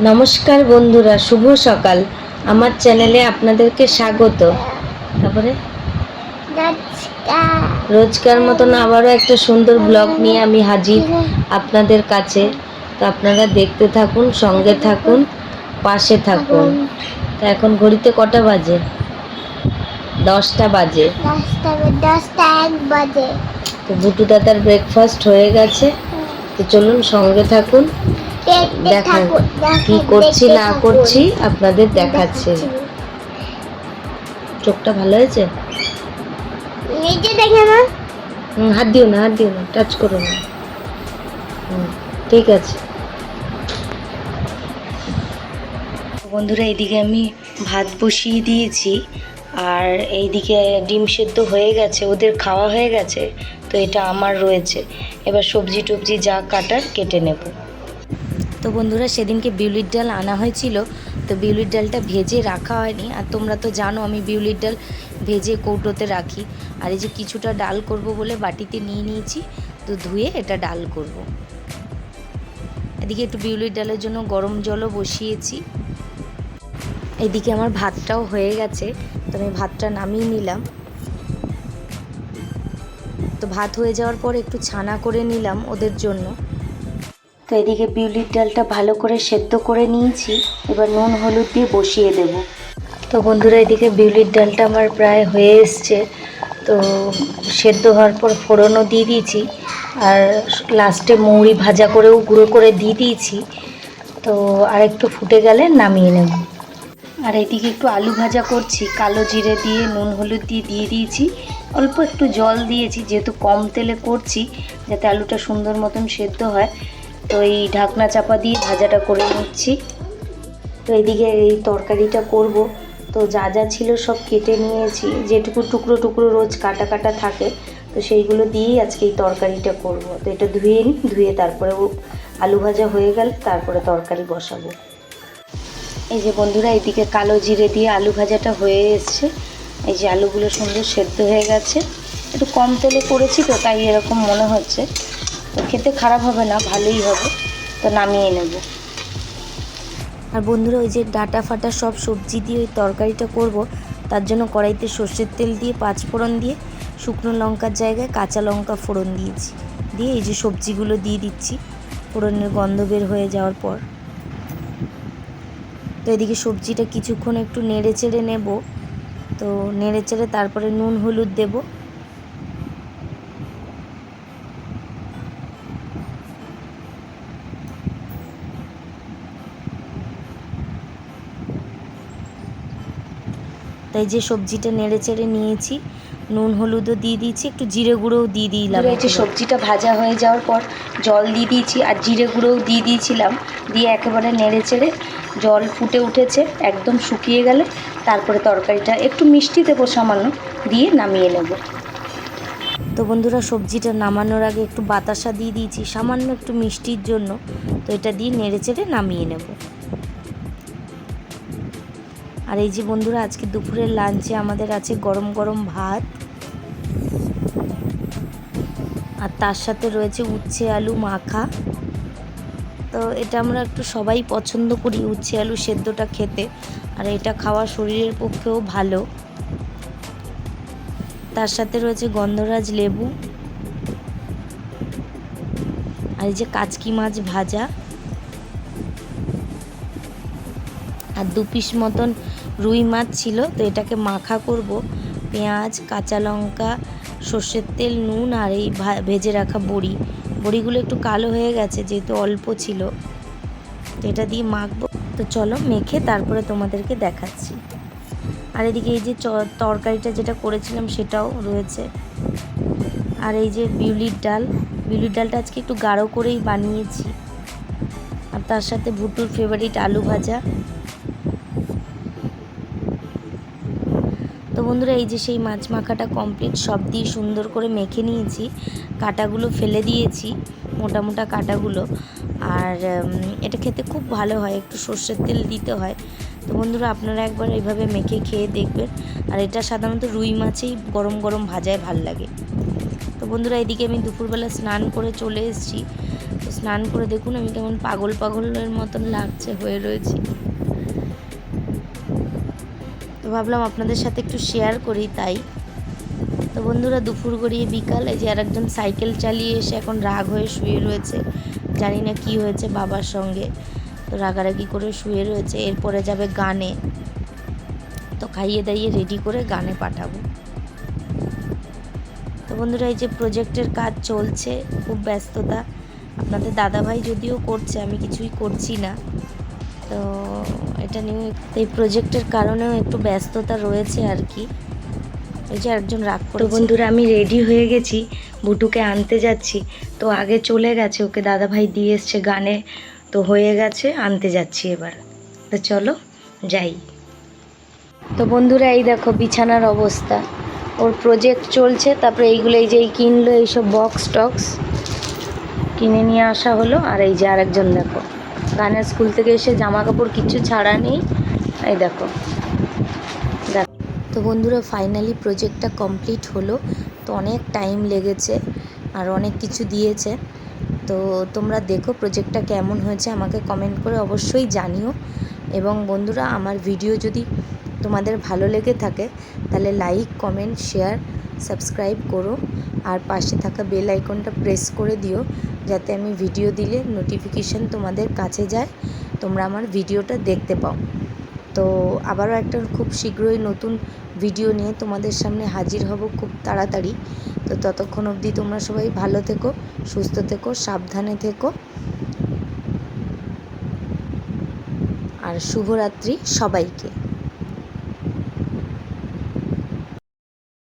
নমস্কার বন্ধুরা, শুভ সকাল। আমার চ্যানেলে আপনাদেরকে স্বাগত। তারপরে? রোজকার মতন আবারও একটা সুন্দর ব্লগ নিয়ে আমি হাজির আপনাদের কাছে। তো আপনারা দেখতে থাকুন, সঙ্গে থাকুন, পাশে থাকুন। তো এখন ঘড়িতে কটা বাজে? দশটা বাজে। তো বুটু দাদার ব্রেকফাস্ট হয়ে গেছে। তো চলুন সঙ্গে থাকুন। থাকুন, কি করছি না। করছি আপনাদের দেখাচ্ছে। চোখটা ভালো হয়েছে? নিজে দেখে না? হাত দিও না হাত দিও না টাচ করো না। ঠিক আছে। বন্ধুরা এইদিকে আমি ভাত বসিয়ে দিয়েছি আর এইদিকে ডিম সেদ্ধ হয়ে গেছে ওদের খাওয়া হয়ে গেছে তো এটা আমার রয়েছে। এবার সবজি টবজি যা কাটার কেটে নেব। তো বন্ধুরা, সেদিনকে বিউলির ডাল আনা হয়েছিল। তো বিউলির ডালটা ভেজে রাখা হয়নি। আর তোমরা তো জানো, আমি বিউলির ডাল ভেজে কৌটোতে রাখি। আর এই যে কিছুটা ডাল করব বলে বাটিতে নিয়ে নিয়েছি, তো ধুয়ে এটা ডাল করব। এদিকে একটু বিউলির ডালের জন্য গরম জলও বসিয়েছি। এদিকে আমার ভাতটাও হয়ে গেছে, তো আমি ভাতটা নামিয়ে নিলাম। তো ভাত হয়ে যাওয়ার পর একটু ছানা করে নিলাম ওদের জন্য। তো এদিকে বিউলির ডালটা ভালো করে সেদ্ধ করে নিয়েছি। এবার নুন, হলুদ দিয়ে বসিয়ে দেব। তো বন্ধুরা, এদিকে বিউলির ডালটা আমার প্রায় হয়ে এসছে। তো সেদ্ধ হওয়ার পর ফোড়নও দিয়ে দিয়েছি। আর লাস্টে মৌরি ভাজা করেও গুঁড়ো করে দিয়ে দিয়েছি। তো আর একটু ফুটে গেলে নামিয়ে নেব। আর এদিকে একটু আলু ভাজা করছি। কালো জিরে দিয়ে, নুন, হলুদ দিয়ে দিয়ে দিয়েছি। অল্প একটু জল দিয়েছি, যেহেতু কম তেলে করছি, যাতে আলুটা সুন্দর মতন সেদ্ধ হয়। তো এই ঢাকনা চাপা দিয়ে ভাজাটা করে নিচ্ছি। তো এদিকে এই তরকারিটা করব। তো যা যা ছিল সব কেটে নিয়েছি। যেটুকু টুকরো টুকরো রোজ কাটা কাটা থাকে, তো সেইগুলো দিয়েই আজকে এই তরকারিটা করব। তো এটা ধুয়ে নিই, ধুয়ে তারপরে আলু ভাজা হয়ে গেল তারপরে তরকারি বসাবো। এই যে বন্ধুরা, এদিকে কালো জিরে দিয়ে আলু ভাজাটা হয়ে এসছে। এই যে আলুগুলো সুন্দর সেদ্ধ হয়ে গেছে। একটু কম তেলে করেছি তো, তাই এরকম মনে হচ্ছে। খেতে খারাপ হবে না, ভালোই হবে। তো নামিয়ে নেব। আর বন্ধুরা, ওই যে ডাটা ফাটা সব সবজি দিয়ে ওই তরকারিটা করব, তার জন্য কড়াইতে সর্ষের তেল দিয়ে, পাঁচ ফোড়ন দিয়ে, শুকনো লঙ্কার জায়গায় কাঁচা লঙ্কা ফোড়ন দিয়েছি। দিয়ে এই যে সবজিগুলো দিয়ে দিচ্ছি, ফোড়নের গন্ধ বের হয়ে যাওয়ার পর। তো এদিকে সবজিটা কিছুক্ষণ একটু নেড়ে চেড়ে নেব। তো নেড়ে চেড়ে তারপরে নুন, হলুদ দেব। তাই যে সবজিটা নেড়ে চেড়ে নিয়েছি নুন হলুদও দিয়ে দিয়েছি একটু জিরে গুঁড়োও দিয়ে দিলাম যে সবজিটা ভাজা হয়ে যাওয়ার পর জল দিয়ে দিয়েছি আর জিরে গুঁড়োও দিয়ে দিয়েছিলাম দিয়ে একেবারে নেড়ে চেড়ে জল ফুটে উঠেছে একদম শুকিয়ে গেলে তারপরে তরকারিটা একটু মিষ্টি দেবো সামান্য দিয়ে নামিয়ে নেব। তো বন্ধুরা সবজিটা নামানোর আগে একটু বাতাসা দিয়ে দিয়েছি সামান্য একটু মিষ্টির জন্য তো এটা দিয়ে নেড়ে চেড়ে নামিয়ে নেব। আর এই যে বন্ধুরা, আজকে দুপুরের লাঞ্চে আমাদের আছে গরম গরম ভাত। আর তার সাথে রয়েছে উচ্ছে আলু মাখা। তো এটা আমরা একটু সবাই পছন্দ করি উচ্ছে আলু সেদ্ধটা খেতে। আর এটা খাওয়া শরীরের পক্ষেও ভালো। তার সাথে রয়েছে গন্ধরাজ লেবু। আর এই যে কাচকি মাছ ভাজা। আর দু পিস মতন রুই মাছ ছিল, তো এটাকে মাখা করব। পেঁয়াজ, কাঁচা লঙ্কা, সর্ষের তেল, নুন আর এই ভেজে রাখা বড়ি। বড়িগুলো একটু কালো হয়ে গেছে, যেহেতু অল্প ছিল। তো এটা দিয়ে মাখবো। তো চলো মেখে তারপরে তোমাদেরকে দেখাচ্ছি। আর এদিকে এই যে তরকারিটা যেটা করেছিলাম সেটাও রয়েছে। আর এই যে বিউলির ডাল, বিউলির ডালটা আজকে একটু গাঢ় করেই বানিয়েছি। আর তার সাথে ভুটুর ফেভারিট আলু ভাজা। তো বন্ধুরা, এই যে সেই মাছ মাখাটা কমপ্লিট সব দিয়ে সুন্দর করে মেখে নিয়েছি। কাটাগুলো ফেলে দিয়েছি, মোটা মোটা কাটাগুলো। আর এটা খেতে খুব ভালো হয়, একটু সর্ষের তেল দিতে হয়। তো বন্ধুরা, আপনারা একবার এইভাবে মেখে খেয়ে দেখবেন। আর এটা সাধারণত রুই মাছেই গরম গরম ভাজায় ভালো লাগে। তো বন্ধুরা, এদিকে আমি দুপুরবেলা স্নান করে চলে এসেছি। তো স্নান করে দেখুন আমি কেমন পাগল পাগলের মতন লাগছে, হয়ে রয়েছি। ভাবলাম আপনাদের সাথে একটু শেয়ার করি তাই। তো বন্ধুরা, দুপুর গড়িয়ে বিকাল, এই যে আর একজন সাইকেল চালিয়ে এসে এখন রাগ হয়ে শুয়ে রয়েছে। জানি না কি হয়েছে বাবার সঙ্গে। তো রাগারাগি করে শুয়ে রয়েছে। এরপরে যাবে গানে। তো খাইয়ে দাইয়ে রেডি করে গানে পাঠাবো। তো বন্ধুরা, এই যে প্রজেক্টের কাজ চলছে, খুব ব্যস্ততা। আপনাদের দাদাভাই যদিও করছে, আমি কিছুই করছি না। তো এটা নিয়ে এই প্রজেক্টের কারণেও একটু ব্যস্ততা রয়েছে আর কি। এই যে একজন রাগ করে বন্ধুরা আমি রেডি হয়ে গেছি বুটুকে আনতে যাচ্ছি। তো আগে চলে গেছে ওকে দাদাভাই দিয়ে এসছে গানে। তো হয়ে গেছে আনতে যাচ্ছি এবার। তো চলো যাই। তো বন্ধুরা এই দেখো বিছানার অবস্থা। ওর প্রজেক্ট চলছে তারপরে এইগুলো এই যে এই কিনলো এইসব বক্স টক্স কিনে নিয়ে আসা হলো আর এই যে আরেকজন দেখো। গানের স্কুল থেকে এসে জামা কাপড় কিছু ছাড়া নেই। এই দেখো। দেখো তো বন্ধুরা ফাইনালি প্রজেক্টটা কমপ্লিট হলো। তো অনেক টাইম লেগেছে আর অনেক কিছু দিয়েছে। তো তোমরা দেখো প্রজেক্টটা কেমন হয়েছে, আমাকে কমেন্ট করে অবশ্যই জানিও। এবং বন্ধুরা, আমার ভিডিও যদি তোমাদের ভালো লেগে থাকে, তাহলে লাইক কমেন্ট শেয়ার সাবস্ক্রাইব করো। আর পাশে থাকা বেল আইকনটা প্রেস করে দিও। যাতে আমি ভিডিও দিলে নোটিফিকেশান তোমাদের কাছে যায়, তোমরা আমার ভিডিওটা দেখতে পাও। তো আবারও একটা খুব শীঘ্রই নতুন ভিডিও নিয়ে তোমাদের সামনে হাজির হব খুব তাড়াতাড়ি। তো ততক্ষণ অবধি তোমরা সবাই ভালো থেকো, সুস্থ থেকো, সাবধানে থেকো। আর শুভরাত্রি সবাইকে।